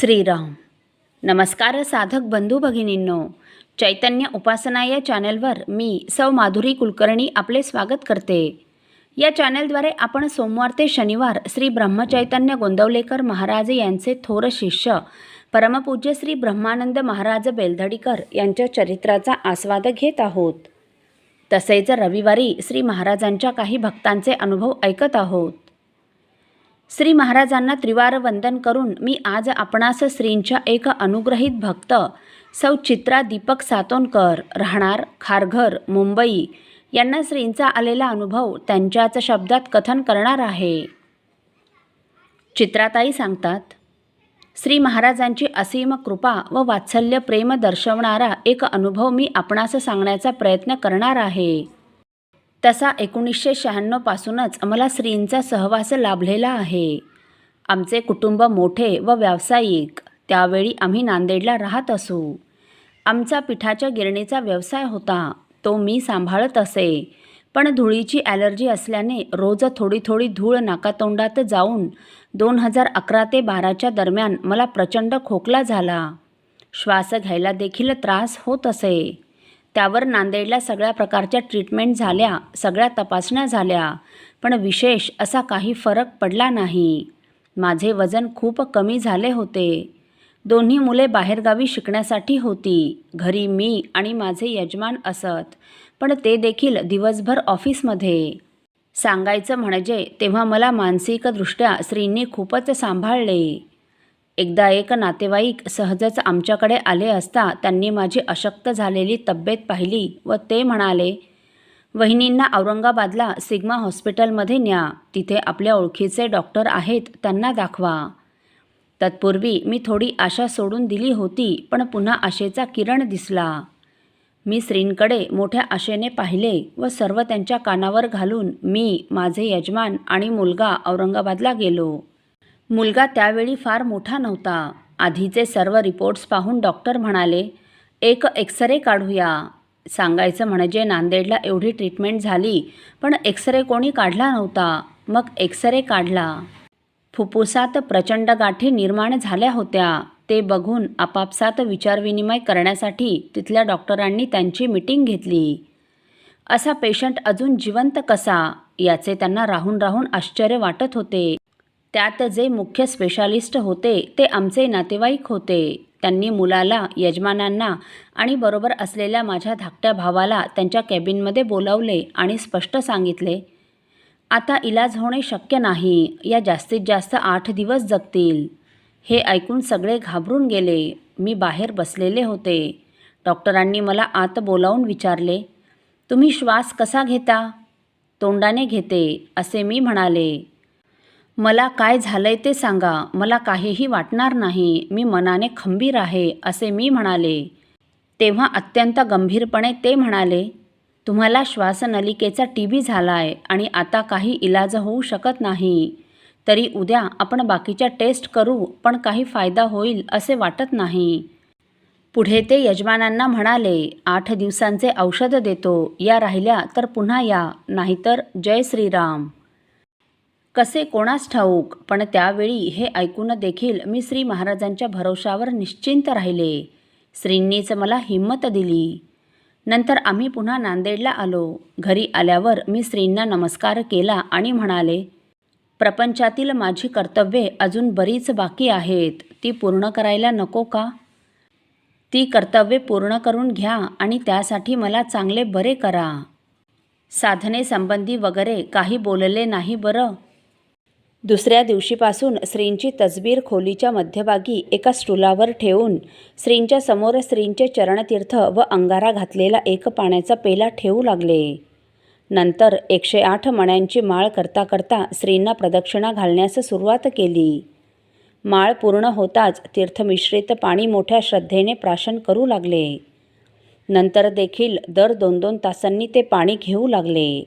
श्रीराम. नमस्कार साधक बंधू भगिनींनो. चैतन्य उपासना या चॅनलवर मी सौ माधुरी कुलकर्णी आपले स्वागत करते. या चॅनलद्वारे आपण सोमवार ते शनिवार श्री ब्रह्मचैतन्य गोंदवलेकर महाराज यांचे थोर शिष्य परमपूज्य श्री ब्रह्मानंद महाराज बेलधडीकर यांच्या चरित्राचा आस्वाद घेत आहोत. तसेच रविवारी श्री महाराजांच्या काही भक्तांचे अनुभव ऐकत आहोत. श्री महाराजांना त्रिवार वंदन करून मी आज आपणास श्रींच्या एक अनुग्रहित भक्त सौ चित्रा दीपक सातोनकर राहणार खारघर मुंबई यांना श्रींचा आलेला अनुभव त्यांच्याच शब्दात कथन करणार आहे. चित्राताई सांगतात श्री महाराजांची असीम कृपा व वात्सल्य प्रेम दर्शवणारा एक अनुभव मी आपणास सांगण्याचा प्रयत्न करणार आहे. तसा एकोणीसशे शहाण्णवपासूनच मला श्रींचा सहवास लाभलेला आहे. आमचे कुटुंब मोठे व व्यावसायिक. त्यावेळी आम्ही नांदेडला राहत असू. आमचा पिठाच्या गिरणीचा व्यवसाय होता. तो मी सांभाळत असे. पण धुळीची ॲलर्जी असल्याने रोज थोडी थोडी धूळ नाकातोंडात जाऊन दोन हजार अकरा ते बाराच्या दरम्यान मला प्रचंड खोकला झाला. श्वास घ्यायला देखील त्रास होत असे. त्यावर नांदेडला सगळ्या प्रकारच्या ट्रीटमेंट झाल्या सगळ्या तपासण्या झाल्या. पण विशेष असा काही फरक पडला नाही. माझे वजन खूप कमी झाले होते. दोन्ही मुले बाहेरगावी शिकण्यासाठी होती. घरी मी आणि माझे यजमान असत. पण ते देखील दिवसभर ऑफिसमध्ये. सांगायचं म्हणजे तेव्हा मला मानसिकदृष्ट्या स्त्रींनी खूपच सांभाळले. एकदा एक नातेवाईक सहजच आमच्याकडे आले असता त्यांनी माझी अशक्त झालेली तब्येत पाहिली व ते म्हणाले वहिनींना औरंगाबादला सिग्मा हॉस्पिटलमध्ये न्या. तिथे आपल्या ओळखीचे डॉक्टर आहेत त्यांना दाखवा. तत्पूर्वी मी थोडी आशा सोडून दिली होती पण पुन्हा आशेचा किरण दिसला. मी श्रींकडे मोठ्या आशेने पाहिले व सर्व त्यांच्या कानावर घालून मी माझे यजमान आणि मुलगा औरंगाबादला गेलो. मुलगा त्यावेळी फार मोठा नव्हता. आधीचे सर्व रिपोर्ट्स पाहून डॉक्टर म्हणाले एक एक्सरे काढूया. सांगायचं म्हणजे नांदेडला एवढी ट्रीटमेंट झाली पण एक्सरे कोणी काढला नव्हता. मग एक्सरे काढला. फुफ्फुसात प्रचंड गाठी निर्माण झाल्या होत्या. ते बघून आपापसात विचारविनिमय करण्यासाठी तिथल्या डॉक्टरांनी त्यांची मिटिंग घेतली. असा पेशंट अजून जिवंत कसा? याचे त्यांना राहून राहून आश्चर्य वाटत होते. त्यात जे मुख्य स्पेशालिस्ट होते ते आमचे नातेवाईक होते. त्यांनी मुलाला यजमानांना आणि बरोबर असलेल्या माझ्या धाकट्या भावाला त्यांच्या कॅबिनमध्ये बोलावले आणि स्पष्ट सांगितले आता इलाज होणे शक्य नाही. या जास्तीत जास्त आठ दिवस जगतील. हे ऐकून सगळे घाबरून गेले. मी बाहेर बसलेले होते. डॉक्टरांनी मला आत बोलावून विचारले तुम्ही श्वास कसा घेता? तोंडाने घेते असे मी म्हणाले. मला काय झालंय ते सांगा. मला काहीही वाटणार नाही. मी मनाने खंबीर आहे असे मी म्हणाले. तेव्हा अत्यंत गंभीरपणे ते म्हणाले तुम्हाला श्वासनलिकेचा टी बी झाला आहे आणि आता काही इलाज होऊ शकत नाही. तरी उद्या आपण बाकीच्या टेस्ट करू पण काही फायदा होईल असे वाटत नाही. पुढे ते यजमानांना म्हणाले आठ दिवसांचे औषध देतो. या राहिल्या तर पुन्हा या. नाहीतर जय श्रीराम. कसे कोणास ठाऊक? पण त्यावेळी हे ऐकून देखील मी श्री महाराजांच्या भरोशावर निश्चिंत राहिले. श्रींनीच मला हिंमत दिली. नंतर आम्ही पुन्हा नांदेडला आलो. घरी आल्यावर मी श्रींना नमस्कार केला आणि म्हणाले प्रपंचातील माझी कर्तव्ये अजून बरीच बाकी आहेत. ती पूर्ण करायला नको का? ती कर्तव्ये पूर्ण करून घ्या आणि त्यासाठी मला चांगले बरे करा. साधनेसंबंधी वगैरे काही बोलले नाही बरं? दुसऱ्या दिवशीपासून श्रींची तसबीर खोलीच्या मध्यभागी एका स्टुलावर ठेवून श्रींच्या समोर श्रींचे चरणतीर्थ व अंगारा घातलेला एक पाण्याचा पेला ठेवू लागले. नंतर एकशे आठ मण्यांची माळ करता करता श्रींना प्रदक्षिणा घालण्यास सुरुवात केली. माळ पूर्ण होताच तीर्थमिश्रित पाणी मोठ्या श्रद्धेने प्राशन करू लागले. नंतर देखील दर दोन दोन तासांनी ते पाणी घेऊ लागले.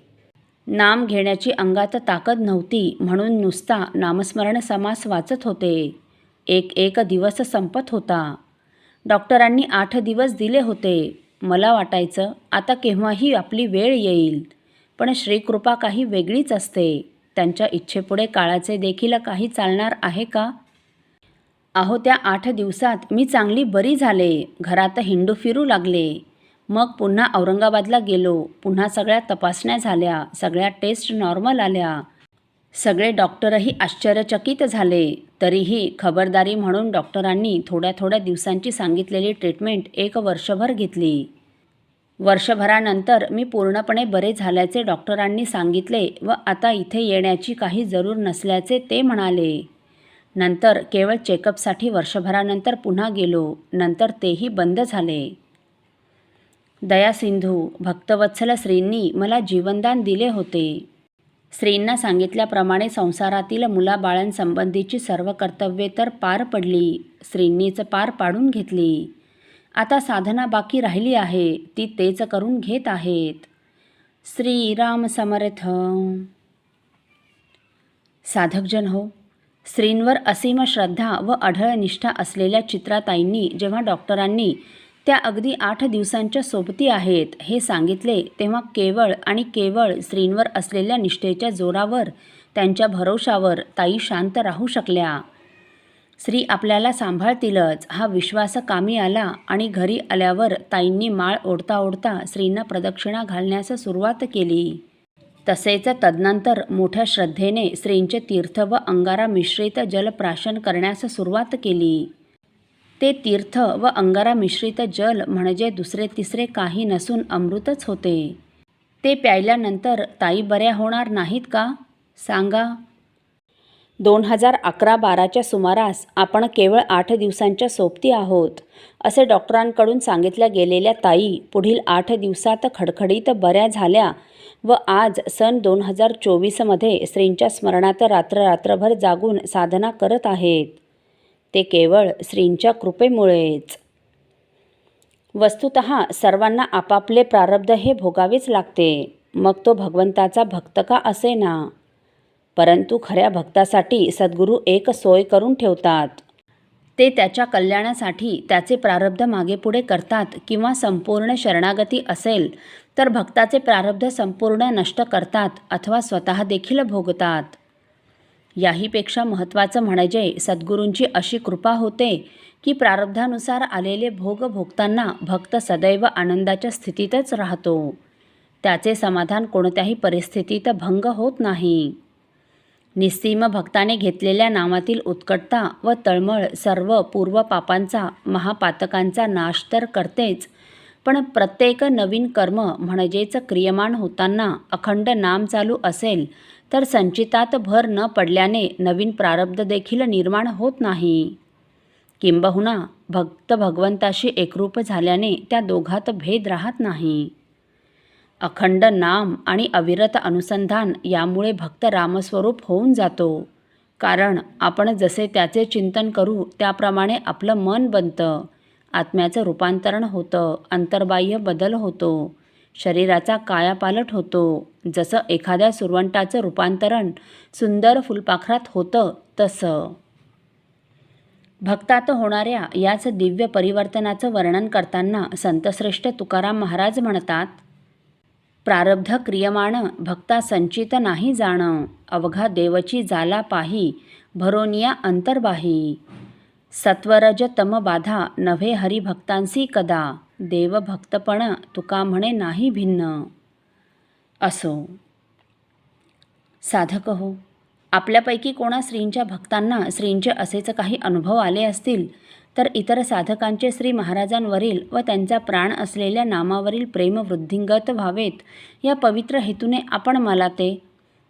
नाम घेण्याची अंगात ताकद नव्हती म्हणून नुसता नामस्मरण समास वाचत होते. एक एक दिवस संपत होता. डॉक्टरांनी आठ दिवस दिले होते. मला वाटायचं आता केव्हाही आपली वेळ येईल. पण श्रीकृपा काही वेगळीच असते. त्यांच्या इच्छेपुढे काळाचे देखील काही चालणार आहे का? अहो त्या आठ दिवसात मी चांगली बरी झाले. घरात हिंडू फिरू लागले. मग पुन्हा औरंगाबादला गेलो. पुन्हा सगळ्या तपासण्या झाल्या. सगळ्या टेस्ट नॉर्मल आल्या. सगळे डॉक्टरही आश्चर्यचकित झाले. तरीही खबरदारी म्हणून डॉक्टरांनी थोड्या थोड्या दिवसांची सांगितलेली ट्रीटमेंट एक वर्षभर घेतली. वर्षभरानंतर मी पूर्णपणे बरे झाल्याचे डॉक्टरांनी सांगितले व आता इथे येण्याची काही जरूर नसल्याचे ते म्हणाले. नंतर केवळ चेकअपसाठी वर्षभरानंतर पुन्हा गेलो. नंतर तेही बंद झाले. दया सिंधू भक्तवत्सल श्रींनी मला जीवनदान दिले होते. श्रींना सांगितल्याप्रमाणे संसारातील मुलाबाळांसंबंधीची सर्व कर्तव्ये तर पार पडली. श्रींनीच पार पाडून घेतली. आता साधना बाकी राहिली आहे ती तेच करून घेत आहेत. श्रीराम समर्थ. साधकजन हो श्रींवर असीम श्रद्धा व अढळ निष्ठा असलेल्या चित्राताईंनी जेव्हा डॉक्टरांनी त्या अगदी आठ दिवसांच्या सोबती आहेत हे सांगितले तेव्हा केवळ आणि केवळ श्रींवर असलेल्या निष्ठेच्या जोरावर त्यांच्या भरोशावर ताई शांत राहू शकल्या. श्री आपल्याला सांभाळतीलच हा विश्वास कामी आला आणि घरी आल्यावर ताईंनी माळ ओढता ओढता श्रींना प्रदक्षिणा घालण्यास सुरुवात केली. तसेच तदनंतर मोठ्या श्रद्धेने श्रींचे तीर्थ व अंगारा मिश्रित जलप्राशन करण्यास सुरुवात केली. ते तीर्थ व अंगारा मिश्रित जल म्हणजे दुसरे तिसरे काही नसून अमृतच होते. ते प्यायल्यानंतर ताई बऱ्या होणार नाहीत का? सांगा. दोन हजार अकरा बाराच्या सुमारास आपण केवळ आठ दिवसांच्या सोबती आहोत असे डॉक्टरांकडून सांगितल्या गेलेल्या ताई पुढील आठ दिवसात खडखडीत बऱ्या झाल्या व आज सन दोन हजार चोवीसमध्ये श्रींच्या स्मरणात रात्र रात्रभर जागून साधना करत आहेत. ते केवळ श्रींच्या कृपेमुळेच. वस्तुत सर्वांना आपापले प्रारब्ध हे भोगावेच लागते. मग तो भगवंताचा भक्त का असेना? परंतु खऱ्या भक्तासाठी सद्गुरू एक सोय करून ठेवतात. ते त्याच्या कल्याणासाठी त्याचे प्रारब्ध मागेपुढे करतात किंवा संपूर्ण शरणागती असेल तर भक्ताचे प्रारब्ध संपूर्ण नष्ट करतात अथवा स्वतः देखील भोगतात. याहीपेक्षा महत्त्वाचं म्हणजे सद्गुरूंची अशी कृपा होते की प्रारब्धानुसार आलेले भोग भोगताना भक्त सदैव आनंदाच्या स्थितीतच राहतो. त्याचे समाधान कोणत्याही परिस्थितीत भंग होत नाही. निस्सीम भक्ताने घेतलेल्या नामातील उत्कटता व तळमळ सर्व पूर्व पापांचा महापातकांचा नाश तर करतेच पण प्रत्येक नवीन कर्म म्हणजेच क्रियमान होताना अखंड नाम चालू असेल तर संचितात भर न पडल्याने नवीन प्रारब्ध देखील निर्माण होत नाही. किंबहुना भक्त भगवंताशी एकरूप झाल्याने त्या दोघात भेद राहत नाही. अखंड नाम आणि अविरत अनुसंधान यामुळे भक्त रामस्वरूप होऊन जातो. कारण आपण जसे त्याचे चिंतन करू त्याप्रमाणे आपलं मन बनतं. आत्म्याचं रूपांतरण होतं अंतर्बाह्य बदल होतो. शरीराचा कायापालट होतो. जसं एखाद्या सुरवंटाचं रूपांतरण सुंदर फुलपाखरात होतं तसं. भक्तात होणाऱ्या याच दिव्य परिवर्तनाचं वर्णन करताना संतश्रेष्ठ तुकाराम महाराज म्हणतात प्रारब्ध क्रियमाण भक्ता संचित नाही जाणं अवघा देवची जाला पाही भरोनिया अंतर्बाही. सत्वरज तम बाधा नव्हे हरिभक्तांसी कदा देवभक्तपण तुका म्हणे नाही भिन्न. असो. साधक हो आपल्यापैकी कोणा श्रींच्या भक्तांना श्रींचे असेच काही अनुभव आले असतील तर इतर साधकांचे श्री महाराजांवरील व त्यांचा प्राण असलेल्या नामावरील प्रेम वृद्धिंगत व्हावेत या पवित्र हेतूने आपण मला ते